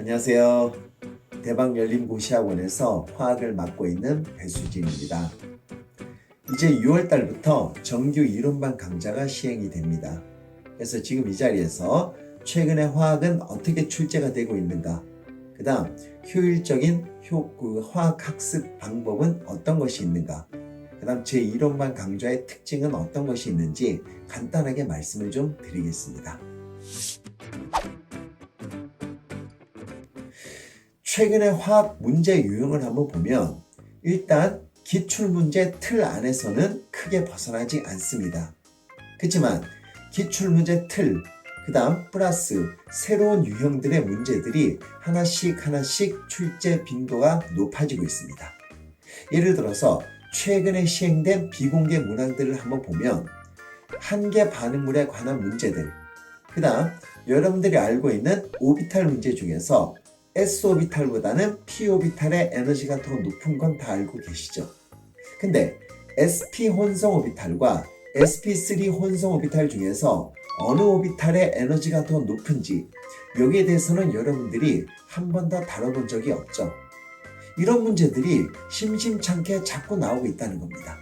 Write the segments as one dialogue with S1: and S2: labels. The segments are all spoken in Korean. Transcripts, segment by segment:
S1: 안녕하세요. 대박 열린 고시학원에서 화학을 맡고 있는 배수진입니다. 이제 6월 달부터 정규 이론반 강좌가 시행이 됩니다. 그래서 지금 이 자리에서 최근에 화학은 어떻게 출제가 되고 있는가, 그 다음 효율적인 효, 그 화학 학습 방법은 어떤 것이 있는가, 그 다음 제 이론반 강좌의 특징은 어떤 것이 있는지 간단하게 말씀을 좀 드리겠습니다. 최근에 화학 문제 유형을 한번 보면 일단 기출문제 틀 안에서는 크게 벗어나지 않습니다. 그렇지만 기출문제 틀, 그 다음 플러스 새로운 유형들의 문제들이 하나씩 하나씩 출제 빈도가 높아지고 있습니다. 예를 들어서 최근에 시행된 비공개 문항들을 한번 보면 한계 반응물에 관한 문제들, 그 다음 여러분들이 알고 있는 오비탈 문제 중에서 S오비탈보다는 P오비탈의 에너지가 더 높은 건 다 알고 계시죠? 근데 SP 혼성 오비탈과 SP3 혼성 오비탈 중에서 어느 오비탈의 에너지가 더 높은지 여기에 대해서는 여러분들이 한 번 더 다뤄본 적이 없죠. 이런 문제들이 심심찮게 자꾸 나오고 있다는 겁니다.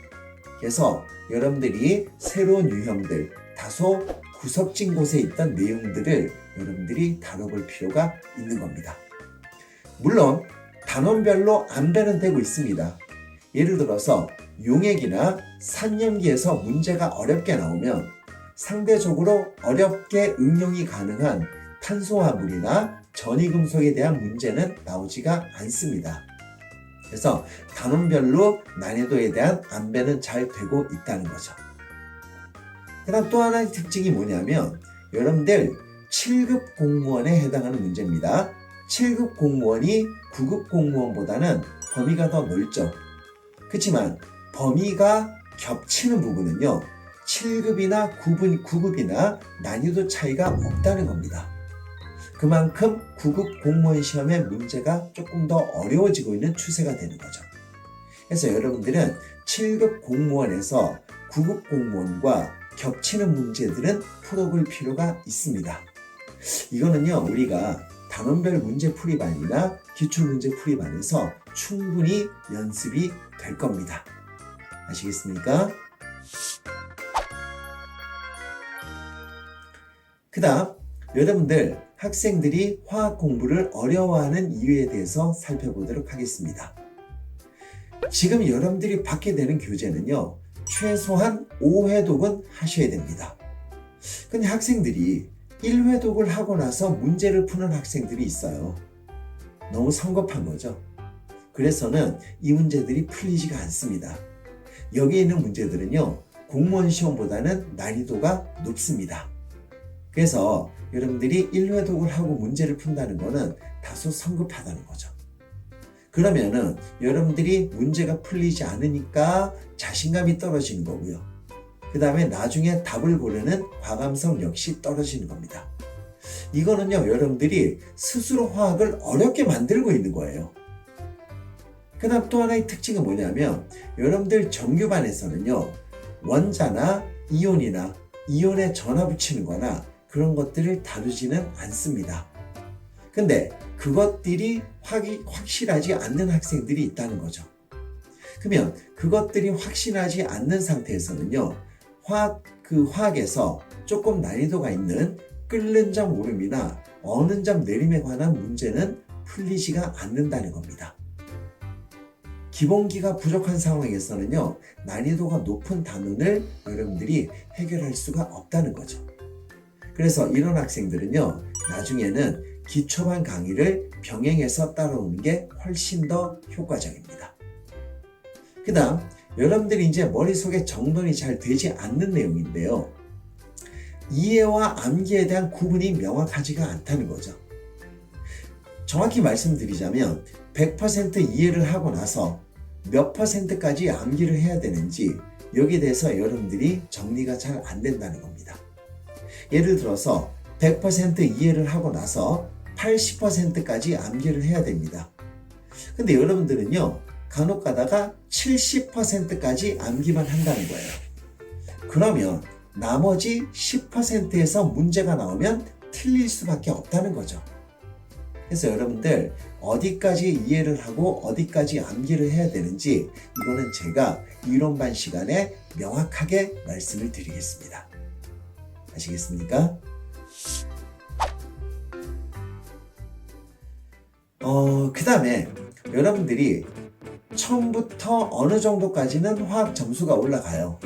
S1: 그래서 여러분들이 새로운 유형들, 다소 구석진 곳에 있던 내용들을 여러분들이 다뤄볼 필요가 있는 겁니다. 물론 단원별로 안 배분되고 있습니다. 예를 들어서 용액이나 산염기에서 문제가 어렵게 나오면 상대적으로 어렵게 응용이 가능한 탄소화물이나 전이금속에 대한 문제는 나오지가 않습니다. 그래서 단원별로 난이도에 대한 안배는 잘 되고 있다는 거죠. 그 다음 또 하나의 특징이 뭐냐면 여러분들 7급 공무원에 해당하는 문제입니다. 7급 공무원이 9급 공무원보다는 범위가 더 넓죠. 그렇지만 범위가 겹치는 부분은요. 7급이나 9급, 9급이나 난이도 차이가 없다는 겁니다. 그만큼 9급 공무원 시험의 문제가 조금 더 어려워지고 있는 추세가 되는 거죠. 그래서 여러분들은 7급 공무원에서 9급 공무원과 겹치는 문제들은 풀어볼 필요가 있습니다. 이거는요, 우리가 단원별 문제 풀이반이나 기출 문제 풀이반에서 충분히 연습이 될 겁니다. 아시겠습니까? 그 다음, 여러분들 학생들이 화학 공부를 어려워하는 이유에 대해서 살펴보도록 하겠습니다. 지금 여러분들이 받게 되는 교재는요, 최소한 5회독은 하셔야 됩니다. 근데 학생들이 1회독을 하고 나서 문제를 푸는 학생들이 있어요. 너무 성급한 거죠. 그래서는 이 문제들이 풀리지가 않습니다. 여기 있는 문제들은요, 공무원 시험보다는 난이도가 높습니다. 그래서 여러분들이 1회독을 하고 문제를 푼다는 거는 다소 성급하다는 거죠. 그러면은 여러분들이 문제가 풀리지 않으니까 자신감이 떨어지는 거고요. 그 다음에 나중에 답을 고르는 과감성 역시 떨어지는 겁니다. 이거는요, 여러분들이 스스로 화학을 어렵게 만들고 있는 거예요. 그 다음 또 하나의 특징은 뭐냐면, 여러분들 정규반에서는요, 원자나 이온이나 이온에 전화 붙이는 거나 그런 것들을 다루지는 않습니다. 근데 그것들이 확실하지 않는 학생들이 있다는 거죠. 그러면 그것들이 확신하지 않는 상태에서는요, 화학, 그 화학에서 조금 난이도가 있는 끓는 점 오름이나 어는 점 내림에 관한 문제는 풀리지가 않는다는 겁니다. 기본기가 부족한 상황에서는요, 난이도가 높은 단원을 여러분들이 해결할 수가 없다는 거죠. 그래서 이런 학생들은요, 나중에는 기초반 강의를 병행해서 따라오는 게 훨씬 더 효과적입니다. 그 다음, 여러분들이 이제 머릿속에 정돈이 잘 되지 않는 내용인데요. 이해와 암기에 대한 구분이 명확하지가 않다는 거죠. 정확히 말씀드리자면 100% 이해를 하고 나서 몇 퍼센트까지 암기를 해야 되는지 여기에 대해서 여러분들이 정리가 잘 안 된다는 겁니다. 예를 들어서 100% 이해를 하고 나서 80%까지 암기를 해야 됩니다. 근데 여러분들은요, 간혹 가다가 70%까지 암기만 한다는 거예요. 그러면 나머지 10%에서 문제가 나오면 틀릴 수밖에 없다는 거죠. 그래서 여러분들 어디까지 이해를 하고 어디까지 암기를 해야 되는지 이거는 제가 이론반 시간에 명확하게 말씀을 드리겠습니다. 아시겠습니까? 어, 그 다음에 여러분들이 처음부터 어느 정도까지는 화학 점수가 올라가요.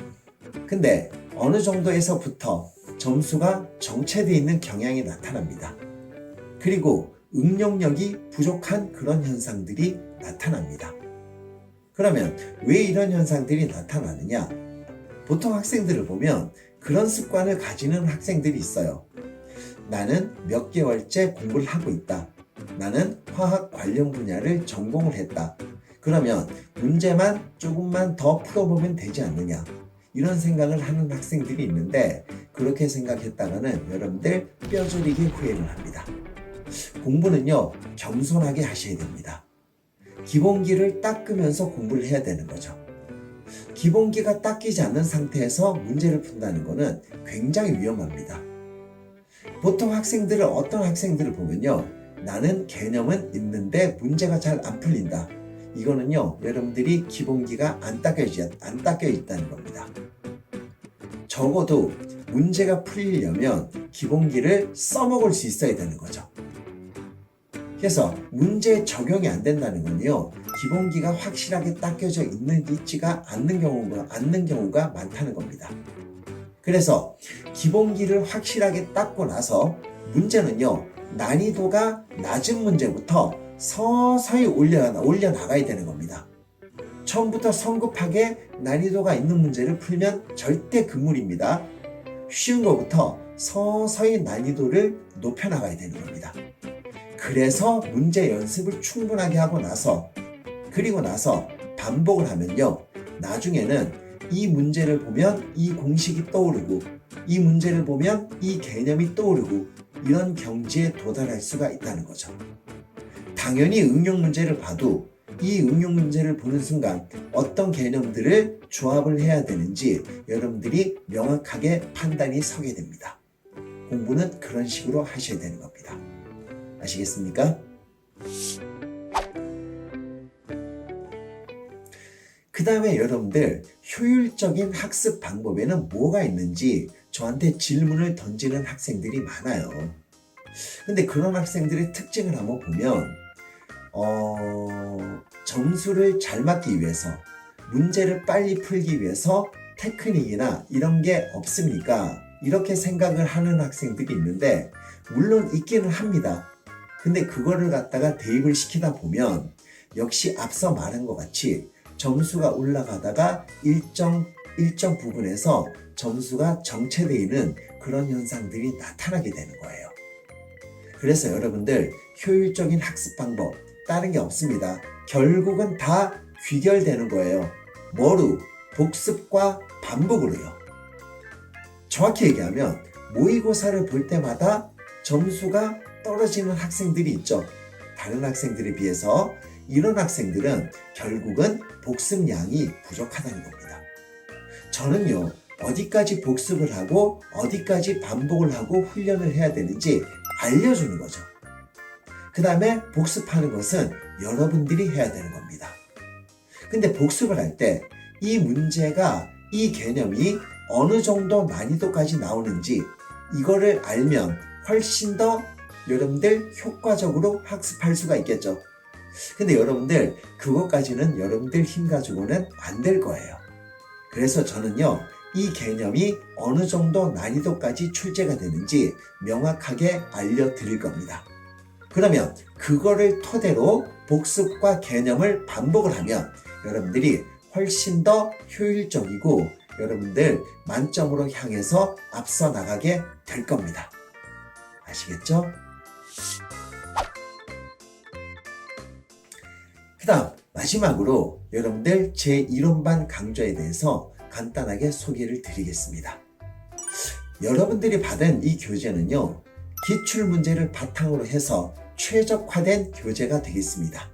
S1: 근데 어느 정도에서부터 점수가 정체되어 있는 경향이 나타납니다. 그리고 응용력이 부족한 그런 현상들이 나타납니다. 그러면 왜 이런 현상들이 나타나느냐? 보통 학생들을 보면 그런 습관을 가지는 학생들이 있어요. 나는 몇 개월째 공부를 하고 있다. 나는 화학 관련 분야를 전공을 했다. 그러면 문제만 조금만 더 풀어보면 되지 않느냐. 이런 생각을 하는 학생들이 있는데 그렇게 생각했다가는 여러분들 뼈저리게 후회를 합니다. 공부는요, 겸손하게 하셔야 됩니다. 기본기를 닦으면서 공부를 해야 되는 거죠. 기본기가 닦이지 않는 상태에서 문제를 푼다는 것은 굉장히 위험합니다. 보통 학생들을 어떤 학생들을 보면요. 나는 개념은 있는데 문제가 잘 안 풀린다. 이거는요, 여러분들이 기본기가 안 닦여, 안 닦여 있다는 겁니다. 적어도 문제가 풀리려면 기본기를 써먹을 수 있어야 되는 거죠. 그래서 문제 적용이 안 된다는 건요, 기본기가 확실하게 닦여져 있는 있지가 않는 경우가, 않는 경우가 많다는 겁니다. 그래서 기본기를 확실하게 닦고 나서 문제는요, 난이도가 낮은 문제부터 서서히 올려, 올려나가야 되는 겁니다. 처음부터 성급하게 난이도가 있는 문제를 풀면 절대 금물입니다. 쉬운 것부터 서서히 난이도를 높여나가야 되는 겁니다. 그래서 문제 연습을 충분하게 하고 나서 그리고 나서 반복을 하면요. 나중에는 이 문제를 보면 이 공식이 떠오르고 이 문제를 보면 이 개념이 떠오르고 이런 경지에 도달할 수가 있다는 거죠. 당연히 응용 문제를 봐도 이 응용 문제를 보는 순간 어떤 개념들을 조합을 해야 되는지 여러분들이 명확하게 판단이 서게 됩니다. 공부는 그런 식으로 하셔야 되는 겁니다. 아시겠습니까? 그 다음에 여러분들 효율적인 학습 방법에는 뭐가 있는지 저한테 질문을 던지는 학생들이 많아요. 근데 그런 학생들의 특징을 한번 보면, 어, 점수를 잘 맞기 위해서, 문제를 빨리 풀기 위해서 테크닉이나 이런 게 없습니까? 이렇게 생각을 하는 학생들이 있는데, 물론 있기는 합니다. 근데 그거를 갖다가 대입을 시키다 보면, 역시 앞서 말한 것 같이 점수가 올라가다가 일정, 일정 부분에서 점수가 정체되어 있는 그런 현상들이 나타나게 되는 거예요. 그래서 여러분들 효율적인 학습 방법 다른 게 없습니다. 결국은 다 귀결되는 거예요. 뭐로? 복습과 반복으로요. 정확히 얘기하면 모의고사를 볼 때마다 점수가 떨어지는 학생들이 있죠. 다른 학생들에 비해서 이런 학생들은 결국은 복습량이 부족하다는 겁니다. 저는요, 어디까지 복습을 하고 어디까지 반복을 하고 훈련을 해야 되는지 알려주는 거죠. 그 다음에 복습하는 것은 여러분들이 해야 되는 겁니다. 근데 복습을 할 때 이 문제가 이 개념이 어느 정도 난이도까지 나오는지 이거를 알면 훨씬 더 여러분들 효과적으로 학습할 수가 있겠죠. 근데 여러분들 그것까지는 여러분들 힘 가지고는 안 될 거예요. 그래서 저는요, 이 개념이 어느 정도 난이도까지 출제가 되는지 명확하게 알려드릴 겁니다. 그러면 그거를 토대로 복습과 개념을 반복을 하면 여러분들이 훨씬 더 효율적이고 여러분들 만점으로 향해서 앞서 나가게 될 겁니다. 아시겠죠? 그 다음 마지막으로 여러분들 제 이론반 강좌에 대해서 간단하게 소개를 드리겠습니다. 여러분들이 받은 이 교재는요, 기출 문제를 바탕으로 해서 최적화된 교재가 되겠습니다.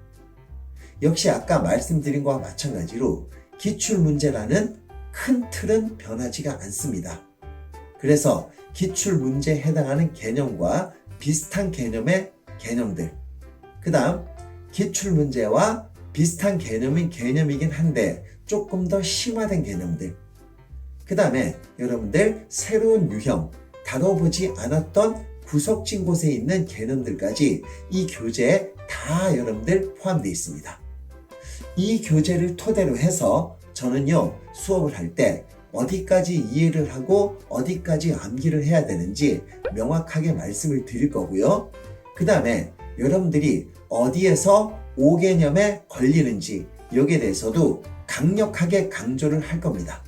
S1: 역시 아까 말씀드린 것과 마찬가지로 기출 문제라는 큰 틀은 변하지가 않습니다. 그래서 기출 문제에 해당하는 개념과 비슷한 개념의 개념들, 그 다음 기출 문제와 비슷한 개념인 개념이긴 한데 조금 더 심화된 개념들. 그 다음에 여러분들 새로운 유형, 다뤄보지 않았던 구석진 곳에 있는 개념들까지 이 교재에 다 여러분들 포함되어 있습니다. 이 교재를 토대로 해서 저는요, 수업을 할 때 어디까지 이해를 하고 어디까지 암기를 해야 되는지 명확하게 말씀을 드릴 거고요. 그 다음에 여러분들이 어디에서 5개념에 걸리는지 여기에 대해서도 강력하게 강조를 할 겁니다.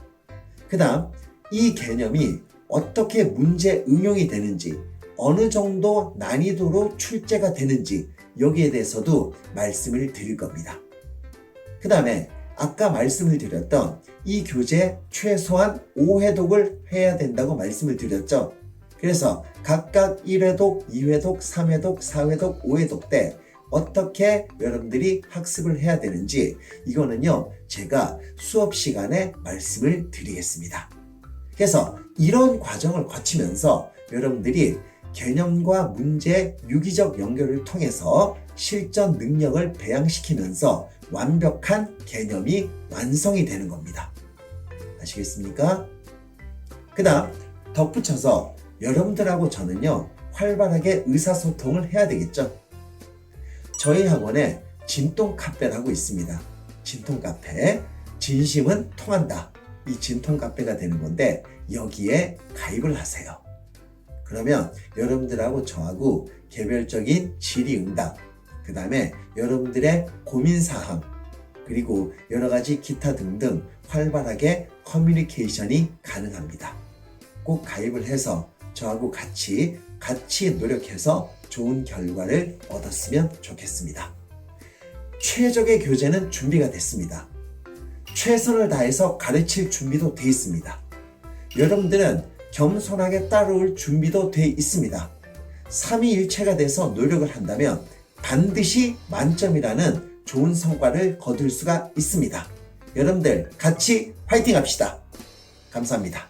S1: 그 다음 이 개념이 어떻게 문제 응용이 되는지 어느 정도 난이도로 출제가 되는지 여기에 대해서도 말씀을 드릴 겁니다. 그 다음에 아까 말씀을 드렸던 이 교재 최소한 5회독을 해야 된다고 말씀을 드렸죠. 그래서 각각 1회독, 2회독, 3회독, 4회독, 5회독 때 어떻게 여러분들이 학습을 해야 되는지 이거는요 제가 수업 시간에 말씀을 드리겠습니다. 그래서 이런 과정을 거치면서 여러분들이 개념과 문제 유기적 연결을 통해서 실전 능력을 배양시키면서 완벽한 개념이 완성이 되는 겁니다. 아시겠습니까? 그 다음 덧붙여서 여러분들하고 저는요 활발하게 의사소통을 해야 되겠죠. 저희 학원에 진통 카페를 하고 있습니다. 진통 카페. 진심은 통한다. 이 진통 카페가 되는 건데 여기에 가입을 하세요. 그러면 여러분들하고 저하고 개별적인 질의응답, 그 다음에 여러분들의 고민사항, 그리고 여러 가지 기타 등등 활발하게 커뮤니케이션이 가능합니다. 꼭 가입을 해서 저하고 같이, 같이 노력해서 좋은 결과를 얻었으면 좋겠습니다. 최적의 교재는 준비가 됐습니다. 최선을 다해서 가르칠 준비도 돼 있습니다. 여러분들은 겸손하게 따라올 준비도 돼 있습니다. 삼위일체가 돼서 노력을 한다면 반드시 만점이라는 좋은 성과를 거둘 수가 있습니다. 여러분들 같이 화이팅 합시다. 감사합니다.